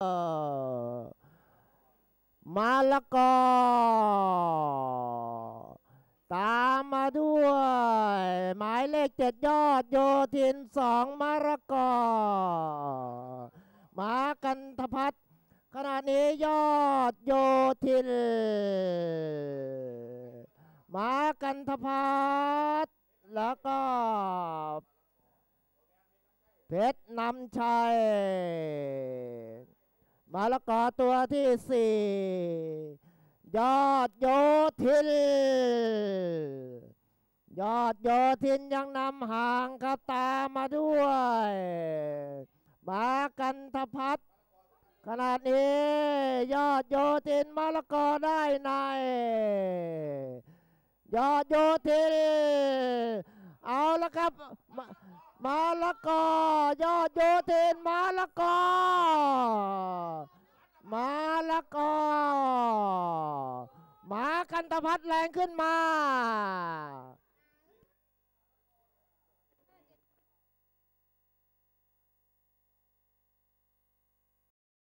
เออมาละกอ ตามมาด้วย หมายเลขเจ็ดยอดโยทินสองมะระกอ มากันทพัฒน์ขณะนี้ยอดโยทินมากันทพัฒน์แล้วก็เพชรนำชัย มาละกอตัวที่สี่ยอดโยทิน ยอดโยทินยังนำห่างครับตามมาด้วย มากันทพัฒขนาดนี้ยอดโยทินมาละกอได้ใน ยอดโยทินเอาละครับ มาละกอยอดโยทินมาละกอ กอมากันตพัดแรงขึ้นมา